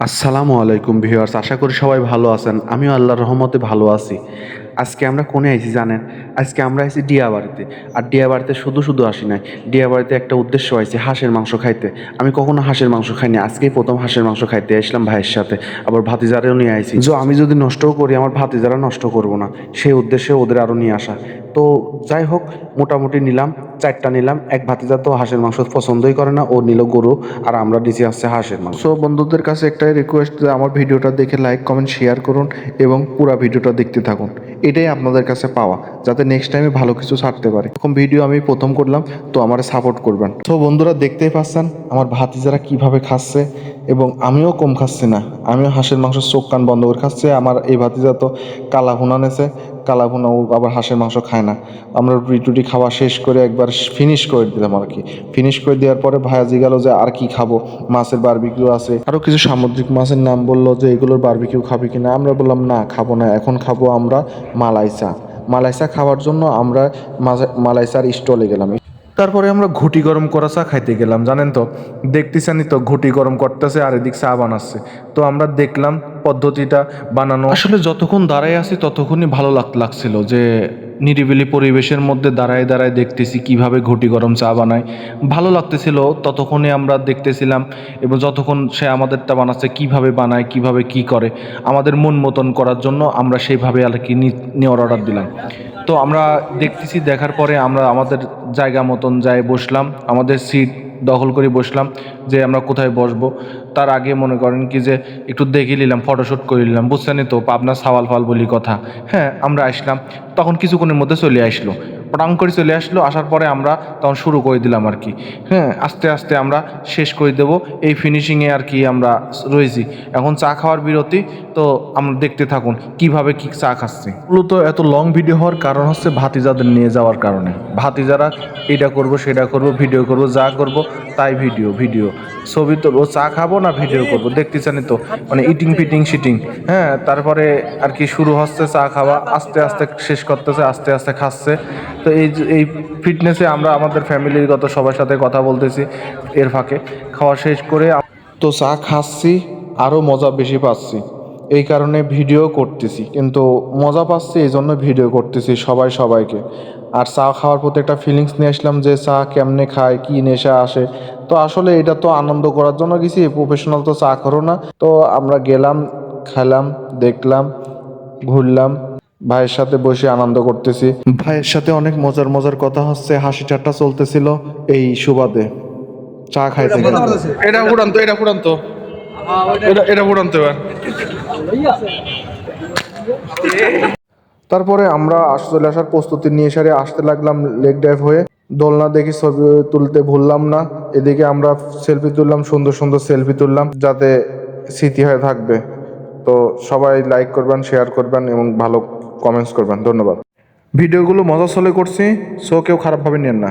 আসসালামু আলাইকুম ভিউয়ার্স আশা করি সবাই ভালো আছেন। আমিও আল্লাহর রহমতে ভালো আছি। আজকে আমরা কোনে আইছি জানেন? আজকে আমরা আইছি ডিয়া বাড়িতে। আর ডিয়া বাড়িতে শুধু শুধু আসি নাই। ডিয়া বাড়িতে একটা উদ্দেশ্য আইছি হাঁসের মাংস খাইতে। আমি কখনো হাঁসের মাংস খাইনি। আজকেই প্রথম হাঁসের মাংস খাইতে আসলাম ভাইয়ের সাথে। আবার ভাতিজারেও নিয়ে আইছি। যে আমি যদি নষ্টও করি আমার ভাতিজারা নষ্ট করব না। সেই উদ্দেশ্যে ওদের আরও নিয়ে আসা। তো যাই হোক মোটামুটি নিলাম চারটা নিলাম। এক ভাতিজা তো হাঁসের মাংস পছন্দই করে না ও নিল গরু আর আমরা নিচে আসছে হাঁসের মাংস। সো বন্ধুদের কাছে একটাই রিকোয়েস্ট যে আমার ভিডিওটা দেখে লাইক কমেন্ট শেয়ার করুন এবং পুরো ভিডিওটা দেখতে থাকুন। এটাই আপনাদের কাছে পাওয়া, যাতে নেক্সট টাইমে ভালো কিছু ছাড়তে পারে। এরকম ভিডিও আমি প্রথম করলাম, তো আমার সাপোর্ট করবেন। তো বন্ধুরা, দেখতেই পাচ্ছেন আমার ভাতিজারা কীভাবে খাচ্ছে, এবং আমিও কম খাচ্ছি না। আমিও হাঁসের মাংস চোখ কান বন্ধ করে খাচ্ছি। আমার এই ভাতিজা তো কালা ভুনা নেছে কালা ভুনা ও আবার হাঁসের মাংস খায় না। আমরা রুটি টুটি খাওয়া শেষ করে একবার ফিনিশ করে দিলাম আর কি। ফিনিশ করে দেওয়ার পরে ভাইয়াজি গেল যে আর কি খাব? মাছের বারবিকিউ আছে। আরও কিছু সামুদ্রিক মাছের নাম বলল যে, এগুলোর বারবিকিউ খাবি কিনা? আমরা বললাম, না, খাব না। এখন খাব আমরা মালাইসা। মালাইসা খাওয়ার জন্য আমরা মালাইসার স্টলে গেলাম। তারপরে আমরা ঘুটি গরম করা চা খাইতে গেলাম, জানেন তো? দেখতেছেনই তো, ঘুটি গরম করতেছে আর এদিক চা বানাচ্ছে। তো আমরা দেখলাম পদ্ধতিটা বানানো। আসলে যতক্ষণ দাঁড়ায় আছি, ততক্ষণই ভালো লাগ লাগছিল যে নিরিবিলি পরিবেশের মধ্যে দাঁড়ায় দাঁড়ায় দেখতেছি কীভাবে ঘুটি গরম চা বানায়। ভালো লাগতেছিল ততক্ষণে আমরা দেখতেছিলাম এবং যতক্ষণ সে আমাদেরটা বানাচ্ছে, কীভাবে বানায়, কীভাবে কি করে, আমাদের মন মতন করার জন্য আমরা সেইভাবে আর কি নেওয়ার অর্ডার দিলাম। তো আমরা দেখতেছি, দেখার পরে আমরা আমাদের জায়গা মতন যাই বসলাম, আমাদের সিট দখল করে বসলাম যে আমরা কোথায় বসবো। তার আগে মনে করেন কি যে একটু দেখে নিলাম ফটোশ্যুট করে নিলাম। বুঝছেনই তো, পাবনা সাওয়াল ফাল বলি কথা। হ্যাঁ আমরা আসলাম। তখন কিছুক্ষণের মধ্যে চলে আসলো। পটাং করে চলে আসলো, আসার পরে আমরা তখন শুরু করে দিলাম আর কি। হ্যাঁ আস্তে আস্তে আমরা শেষ করে দেব। এই ফিনিশিংয়ে আর কি আমরা রয়েছি। এখন চা খাওয়ার বিরতি, তো আমরা দেখতে থাকুন কীভাবে কি চা খাচ্ছে। মূলত এত লং ভিডিও হওয়ার কারণ হচ্ছে ভাতিজাদের নিয়ে যাওয়ার কারণে। ভাতিজারা এটা করব, সেটা করব ভিডিও করব, যা করব তাই ভিডিও ভিডিও ছবি তো চা খাব না ভিডিও করব? দেখতে জানি তো মানে ইটিং ফিটিং শিটিং হ্যাঁ তারপরে আর কি শুরু হচ্ছে চা খাওয়া, আস্তে আস্তে শেষ করতেছে, আস্তে আস্তে খাচ্ছে। তো এই এই ফিটনেসে আমরা আমাদের ফ্যামিলিগত সবার সাথে কথা বলতেছি এর ফাঁকে। খাওয়া শেষ করে তো চা খাচ্ছি আরও মজা বেশি পাচ্ছি। এই কারণে ভিডিও করতেছি, কিন্তু মজা পাচ্ছি, এই জন্য ভিডিও করতেছি সবাই সবাইকে। আর চা খাওয়ার প্রতি একটা ফিলিংস নিয়ে আসলাম যে চা কেমনে খায়, কি নেশা আসে। তো আসলে এটা তো আনন্দ করার জন্য গেছি প্রফেশনাল তো চা করো না। তো আমরা গেলাম, খেলাম, দেখলাম, ঘুরলাম। ভাইয়ের সাথে বসে আনন্দ করতেছি। ভাইয়ের সাথে অনেক মজার মজার কথা হচ্ছে হাসি ঠাট্টা চলতেছিল এই সুবাদে। চা খাইতে এটা উড়ান্ত এটা উড়ান্ত এটা এটা উড়ান্ত এবার। তারপরে আমরা চলে আসার প্রস্তুতি নিয়ে সারে আসতে লাগলাম লেক ড্রাইভ হয়ে। দোলনা দেখি ছবি তুলতে ভুললাম না। এদিকে আমরা সেলফি তুললাম সুন্দর সুন্দর সেলফি তুললাম যাতে স্মৃতি হয়ে থাকবে। তো সবাই লাইক করবেন শেয়ার করবেন এবং ভালো কমেন্টস করবেন ধন্যবাদ। ভিডিওগুলো মজা চলে করছি সো কেউ খারাপভাবে নেন না।